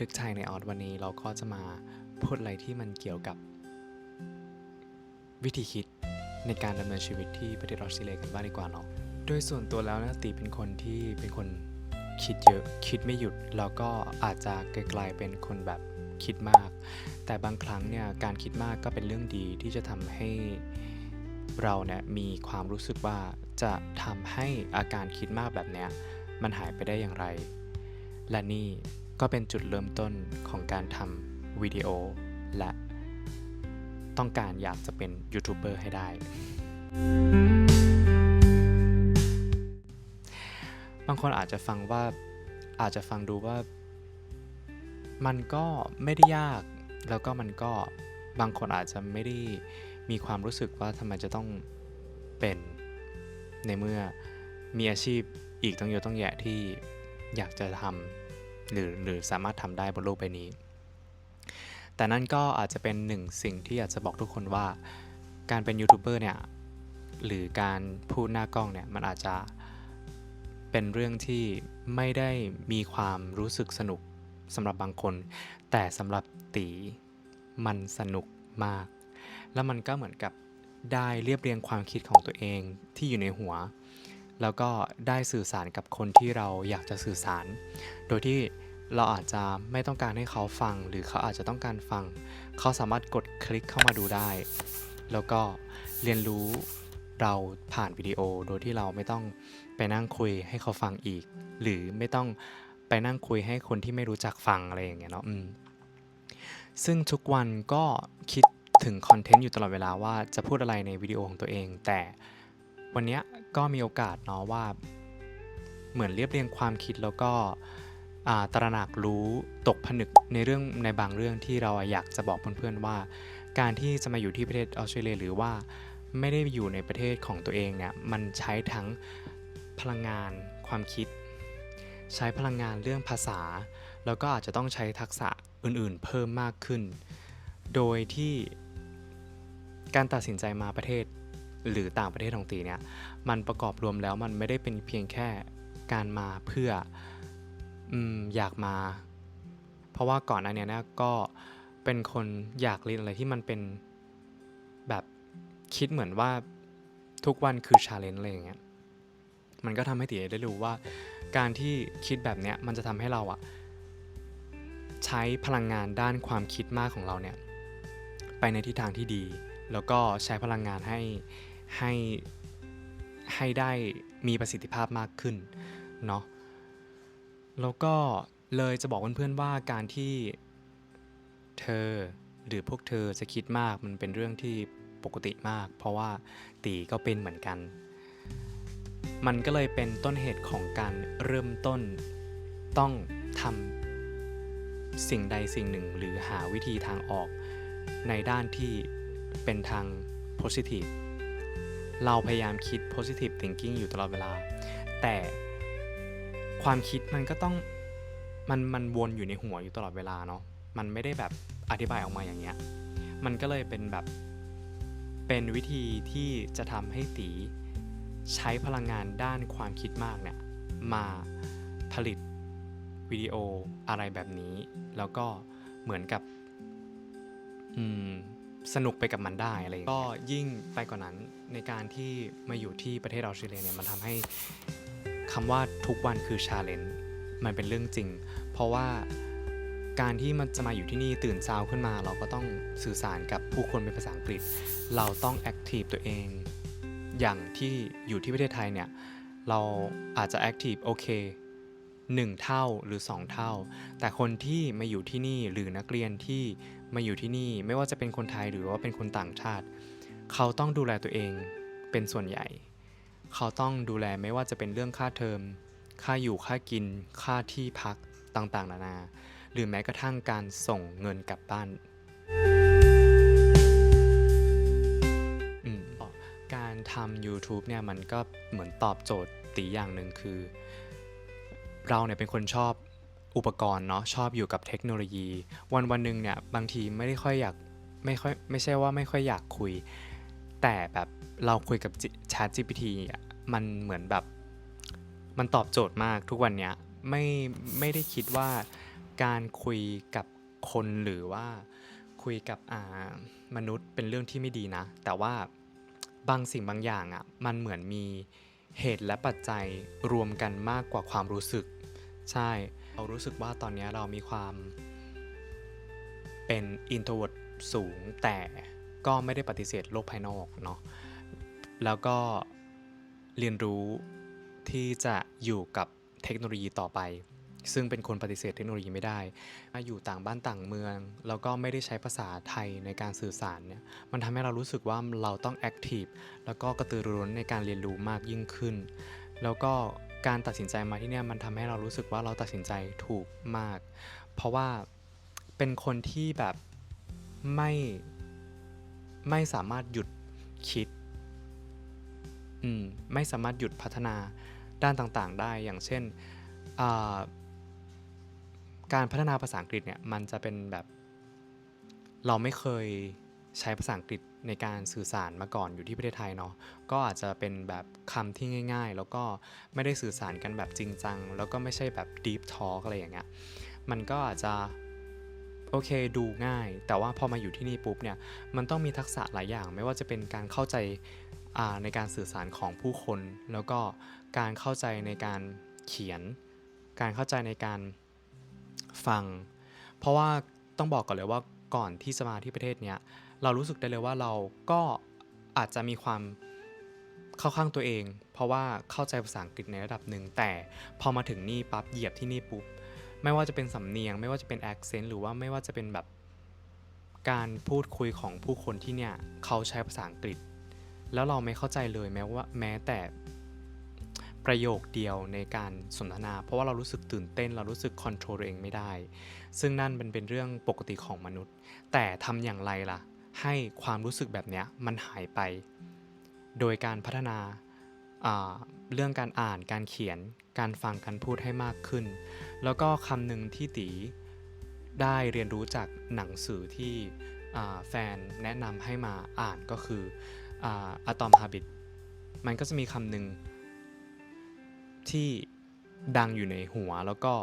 ทึกไทยในออดวันนี้เราก็จะมาพูดอะไรที่มันเกี่ยวกับวิธีคิดในการดำเนินชีวิตที่ประเทศออสเตรเลียกันบ้างดีกว่าเนาะ โดยส่วนตัวแล้วนะตีเป็นคนที่เป็นคนคิดเยอะ คิดไม่หยุด แล้วก็อาจจะกลๆเป็นคนแบบคิดมาก แต่บางครั้งเนี่ยการคิดมากก็เป็นเรื่องดีที่จะทำให้เราเนี่ยมีความรู้สึกว่าจะทำให้อาการคิดมากแบบเนี้ยมันหายไปได้อย่างไร และนี่ ก็เป็นจุดเริ่มต้นของการทำวิดีโอ และต้องการอยากจะเป็นยูทูบเบอร์ให้ได้ บางคนอาจจะฟังว่าอาจจะฟังดูว่า มันก็ไม่ได้ยาก แล้วก็มันก็บางคนอาจจะไม่ได้มีความรู้สึกว่าทำไมจะต้องเป็นในเมื่อมีอาชีพอีกต้องเยอะต้องแยะที่อยากจะทำ หรือหรือสามารถทำได้บนโลกใบนี้ แต่นั่นก็อาจจะเป็นหนึ่งสิ่งที่อยากจะบอกทุกคนว่า การเป็นยูทูบเบอร์เนี่ยหรือการพูดหน้ากล้องเนี่ยมันอาจจะเป็นเรื่องที่ไม่ได้มีความรู้สึกสนุกสำหรับบางคน แต่สำหรับตีมันสนุกมาก แล้วมันก็เหมือนกับได้เรียบเรียงความคิดของตัวเองที่อยู่ในหัว แล้วก็ได้สื่อสารกับคนที่เราอยากจะสื่อสาร โดยที่เราอาจจะไม่ต้องการให้เขาฟัง หรือเขาอาจจะต้องการฟัง เขาสามารถกดคลิกเข้ามาดูได้ แล้วก็เรียนรู้เราผ่านวิดีโอ โดยที่เราไม่ต้องไปนั่งคุยให้เขาฟังอีก หรือไม่ต้องไปนั่งคุยให้คนที่ไม่รู้จักฟังอะไรอย่างเงี้ยเนาะซึ่งทุกวันก็คิดถึงคอนเทนต์อยู่ตลอดเวลาว่าจะพูดอะไรในวิดีโอของตัวเอง แต่วันเนี้ย ก็มีโอกาสเนาะว่า เหมือนเรียบเรียงความคิดแล้วก็ตระหนักรู้ตกผนึกในเรื่องในบางเรื่องที่เราอยากจะบอกเพื่อนๆว่า การที่จะมาอยู่ที่ประเทศออสเตรเลียหรือว่าไม่ได้อยู่ในประเทศของตัวเองเนี่ยมันใช้ทั้งพลังงานความคิด ใช้พลังงานเรื่องภาษา แล้วก็อาจจะต้องใช้ทักษะอื่นๆ เพิ่มมากขึ้น โดยที่การตัดสินใจมาประเทศ หรือต่างประเทศของตีเนี่ยมันประกอบรวมแล้วมันไม่ได้เป็นเพียงแค่การมาเพื่ออืมอยากมา เพราะว่าก่อนหน้านี้นะก็เป็นคนอยากเรียนอะไรที่มันเป็นแบบคิดเหมือนว่าทุกวันคือชาเลนจ์อะไรอย่างเงี้ยมันก็ทำให้ตีได้รู้ว่า การที่คิดแบบเนี้ยมันจะทำให้เราอะใช้พลังงานด้านความคิดมากของเราเนี่ยไปในทิศทางที่ดี แล้วก็ใช้พลังงานให้ ให้ให้ได้มีประสิทธิภาพมากขึ้นเนาะแล้วก็เลยจะบอกเพื่อนๆว่าการที่เธอหรือพวกเธอจะคิดมากมันเป็นเรื่องที่ปกติมาก เพราะว่าตีก็เป็นเหมือนกัน มันก็เลยเป็นต้นเหตุของการเริ่มต้นต้องทำสิ่งใดสิ่งหนึ่งหรือหาวิธีทางออกในด้านที่เป็นทาง positive เราพยายามคิด positive thinking อยู่ตลอดเวลา แต่ความคิดมันก็ต้องมันมันวนอยู่ในหัวอยู่ตลอดเวลาเนาะ มันไม่ได้แบบอธิบายออกมาอย่างเงี้ย มันก็เลยเป็นแบบเป็นวิธีที่จะทำให้ตีใช้พลังงานด้านความคิดมากเนี่ยมาผลิตวิดีโออะไรแบบนี้ แล้วก็เหมือนกับ อืม สนุกไปกับมันได้อะไรอย่างนี้ก็ยิ่งไปกว่านั้นในการที่มาอยู่ที่ประเทศออสเตรเลียเนี่ยมันทำให้คำว่าทุกวันคือชาเลนจ์มันเป็นเรื่องจริง เพราะว่าการที่มันจะมาอยู่ที่นี่ตื่นเช้าขึ้นมา เราก็ต้องสื่อสารกับผู้คนเป็นภาษาอังกฤษ เราต้องแอคทีฟตัวเอง อย่างที่อยู่ที่ประเทศไทยเนี่ยเราอาจจะแอคทีฟโอเค1 เท่าหรือ 2 เท่า แต่คนที่มาอยู่ที่นี่หรือนักเรียนที่ มาอยู่ที่นี่ไม่ว่าจะเป็นคนไทยหรือว่าเป็นคนต่างชาติ เขาต้องดูแลตัวเองเป็นส่วนใหญ่ เขาต้องดูแลไม่ว่าจะเป็นเรื่องค่าเทอม ค่าอยู่ค่ากิน ค่าที่พักต่างๆ นานา หรือแม้กระทั่งการส่งเงินกลับบ้านการทำ YouTube เนี่ยมันก็เหมือนตอบโจทย์ตีอย่างหนึ่งคือ เราเนี่ยเป็นคนชอบ อุปกรณ์เนาะชอบอยู่กับเทคโนโลยี วันวันหนึ่งเนี่ยบางทีไม่ได้ค่อยอยากไม่ค่อยไม่ใช่ว่าไม่ค่อยอยากคุย แต่แบบเราคุยกับ Chat GPT อะมันเหมือนแบบมันตอบโจทย์มากทุกวันเนี้ยไม่ไม่ได้คิดว่าการคุยกับคนหรือว่าคุยกับอ่ามนุษย์เป็นเรื่องที่ไม่ดีนะ แต่ว่าบางสิ่งบางอย่างอะ่ะมันเหมือนมีเหตุและปัจจัยรวมกันมากกว่าความรู้สึก ใช่ เรารู้สึกว่าตอนนี้เรามีความเป็น introvert สูง แต่ก็ไม่ได้ปฏิเสธโลกภายนอกเนาะแล้วก็เรียนรู้ที่จะอยู่กับเทคโนโลยีต่อไป ซึ่งเป็นคนปฏิเสธเทคโนโลยีไม่ได้มาอยู่ต่างบ้านต่างเมือง แล้วก็ไม่ได้ใช้ภาษาไทยในการสื่อสารเนี่ยมันทำให้เรารู้สึกว่าเราต้องแอคทีฟแล้วก็กระตือรือร้นในการเรียนรู้มากยิ่งขึ้น แล้วก็ การตัดสินใจมาที่เนี่ยมันทำให้เรารู้สึกว่าเราตัดสินใจถูกมาก เพราะว่าเป็นคนที่แบบไม่ไม่สามารถหยุดคิดอืมไม่สามารถหยุดพัฒนาด้านต่างๆ ได้อย่างเช่นการพัฒนาภาษาอังกฤษเนี่ยมันจะเป็นแบบ เราไม่เคยใช้ภาษาอังกฤษ ในการสื่อสารมาก่อนอยู่ที่ประเทศไทยเนาะก็อาจจะเป็นแบบคำที่ง่าย ๆ แล้วก็ไม่ได้สื่อสารกันแบบจริงจังแล้วก็ไม่ใช่แบบ deep talk อะไรอย่างเงี้ยมันก็อาจจะโอเคดูง่าย แต่ว่าพอมาอยู่ที่นี่ปุ๊บเนี่ยมันต้องมีทักษะหลายอย่าง ไม่ว่าจะเป็นการเข้าใจาในการสื่อสารของผู้คน แล้วก็การเข้าใจในการเขียน การเข้าใจในการฟัง เพราะว่าต้องบอกก่อนเลยว่าก่อนที่จะมาที่ประเทศเนี้ย เรารู้สึกได้เลยว่าเราก็อาจจะมีความเข้าข้างตัวเอง เพราะว่าเข้าใจภาษาอังกฤษในระดับหนึ่งแต่พอมาถึงนี่ปั๊บเหยียบที่นี่ปุ๊บไม่ว่าจะเป็นสำเนียง ไม่ว่าจะเป็น accent หรือว่าไม่ว่าจะเป็นแบบการพูดคุยของผู้คนที่เนี่ยเขาใช้ภาษาอังกฤษ แล้วเราไม่เข้าใจเลยแม้ว่าแม้แต่ประโยคเดียวในการสนทนา เพราะว่าเรารู้สึกตื่นเต้น เรารู้สึกคอนโทรลตัวเองไม่ได้ ซึ่งนั่นมันเป็นเรื่องปกติของมนุษย์ แต่ทำอย่างไรล่ะ ให้ความรู้สึกแบบเนี้ยมันหายไป โดยการพัฒนาาเรื่องการอ่านการเขียนการฟังการพูดให้มากขึ้น แล้วก็คำหนึ่งที่ตีได้เรียนรู้จากหนังสือที่แฟนแนะนำให้มาอ่านก็คืออ่า Atom Habit มันก็จะมีคำหนึ่งที่ดังอยู่ในหัวแล้วก็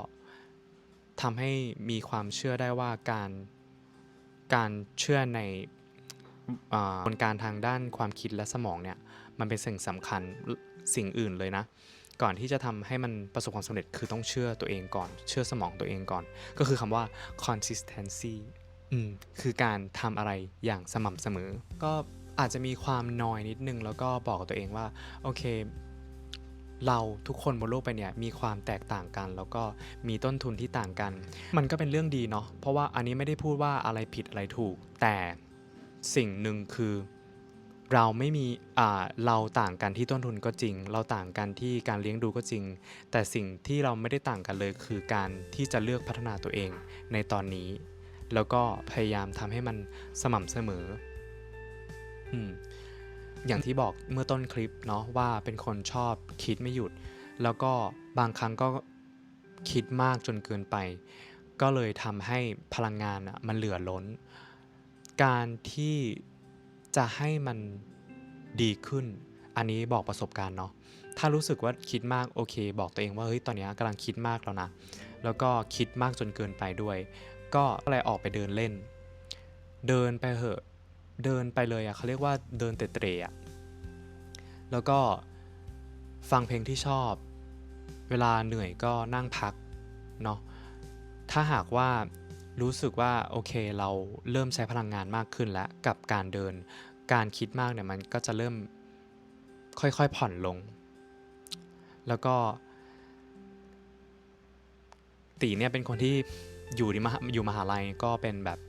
ทำให้มีความเชื่อได้ว่าการการเชื่อใน กระบวนการทางด้านความคิดและสมองเนี่ยมันเป็นสิ่งสำคัญสิ่งอื่นเลยนะ ก่อนที่จะทำให้มันประสบความสำเร็จคือต้องเชื่อตัวเองก่อน เชื่อสมองตัวเองก่อน ก็คือคำว่า consistency อืมคือการทำอะไรอย่างสม่ำเสมอ ก็อาจจะมีความนอยนิดนึง แล้วก็บอกกับตัวเองว่า โอเค เราทุกคนบนโลกไปเนี่ยมีความแตกต่างกัน แล้วก็มีต้นทุนที่ต่างกัน มันก็เป็นเรื่องดีเนาะเพราะว่าอันนี้ไม่ได้พูดว่าอะไรผิดอะไรถูก แต่ สิ่งหนึ่งคือ เราไม่มีอ่าเราต่างกันที่ต้นทุนก็จริง เราต่างกันที่การเลี้ยงดูก็จริง แต่สิ่งที่เราไม่ได้ต่างกันเลยคือการที่จะเลือกพัฒนาตัวเองในตอนนี้ แล้วก็พยายามทำให้มันสม่ำเสมออืมอย่างที่บอกเมื่อต้นคลิปเนาะว่าเป็นคนชอบคิดไม่หยุด แล้วก็บางครั้งก็คิดมากจนเกินไป ก็เลยทำให้พลังงานมันเหลือล้น การที่จะให้มันดีขึ้น อันนี้บอกประสบการณ์เนาะ ถ้ารู้สึกว่าคิดมากโอเค บอกตัวเองว่าเฮ้ยตอนนี้กำลังคิดมากแล้วนะ แล้วก็คิดมากจนเกินไปด้วย ก็เลยออกไปเดินเล่น เดินไปเหอะ เดินไปเลยอะเขาเรียกว่าเดินเตะๆอะแล้วก็ฟังเพลงที่ชอบ เวลาเหนื่อยก็นั่งพักเนาะ ถ้าหากว่า รู้สึกว่าโอเคเราเริ่มใช้พลังงานมากขึ้นแล้วกับการเดิน การคิดมากเนี่ยมันก็จะเริ่มค่อยๆผ่อนลง แล้วก็ ตีเนี่ยเป็นคนที่อยู่ที่มหาอยู่มหาลัยก็เป็นแบบ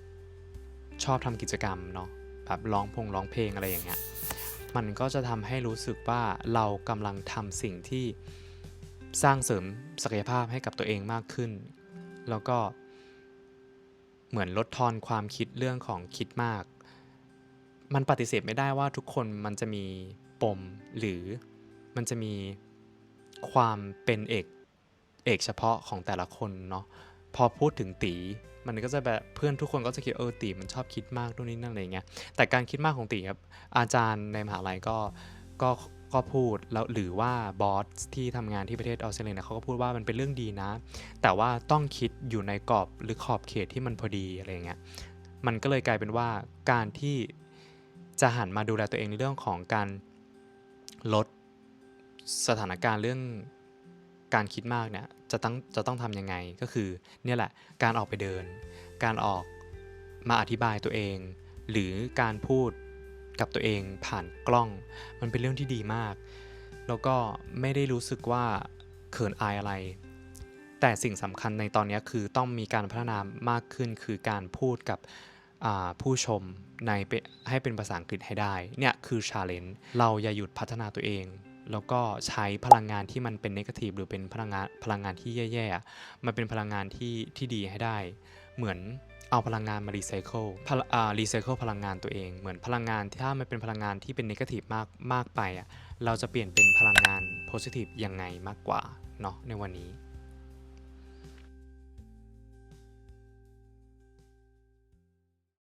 ชอบทำกิจกรรมเนาะแบบร้องพงร้องเพลงอะไรอย่างเงี้ยมันก็จะทำให้รู้สึกว่าเรากำลังทำสิ่งที่สร้างเสริมศักยภาพให้กับตัวเองมากขึ้น แล้วก็ เหมือนลดทอนความคิดเรื่องของคิดมาก มันปฏิเสธไม่ได้ว่าทุกคนมันจะมีปมหรือมันจะมีความเป็นเอกเอกเฉพาะของแต่ละคนเนาะพอพูดถึงตี มันก็จะแบบเพื่อนทุกคนก็จะคิดเออตีมันชอบคิดมากนู่นนี่นั่นอะไรเงี้ยแต่การคิดมากของตีครับอาจารย์ในมหาลัยก็ก็ ก็พูดแล้วหรือว่าบอสที่ทำงานที่ประเทศออสเตรเลียเนี่ยเขาก็พูดว่ามันเป็นเรื่องดีนะ แต่ว่าต้องคิดอยู่ในกรอบหรือขอบเขตที่มันพอดีอะไรอย่างเงี้ยมันก็เลยกลายเป็นว่าการที่จะหันมาดูแลตัวเองในเรื่องของการลดสถานการณ์เรื่องการคิดมากเนี่ยจะต้องจะต้องทำยังไงก็คือเนี่ยแหละการออกไปเดิน การออกมาอธิบายตัวเอง หรือการพูด กับตัวเองผ่านกล้อง มันเป็นเรื่องที่ดีมาก แล้วก็ไม่ได้รู้สึกว่าเขินอายอะไร แต่สิ่งสำคัญในตอนนี้คือต้องมีการพัฒนามากขึ้นคือการพูดกับผู้ชมในให้เป็นภาษาอังกฤษให้ได้ เนี่ยคือชาเลนจ์เราอย่าหยุดพัฒนาตัวเอง แล้วก็ใช้พลังงานที่มันเป็นนกาทีฟหรือเป็นพลังงานพลังงานที่แย่ๆมันเป็นพลังงานที่ที่ดีให้ได้ เหมือน เอาพลังงานมารีไซเคิลพลอ่ารีไซเคิลพลังงานตัวเอง เหมือนพลังงานที่ถ้ามันเป็นพลังงานที่เป็นนิเกทีฟมากมากไปอะเราจะเปลี่ยนเป็นพลังงานโพซิทีฟยังไงมากกว่าเนาะในวันนี้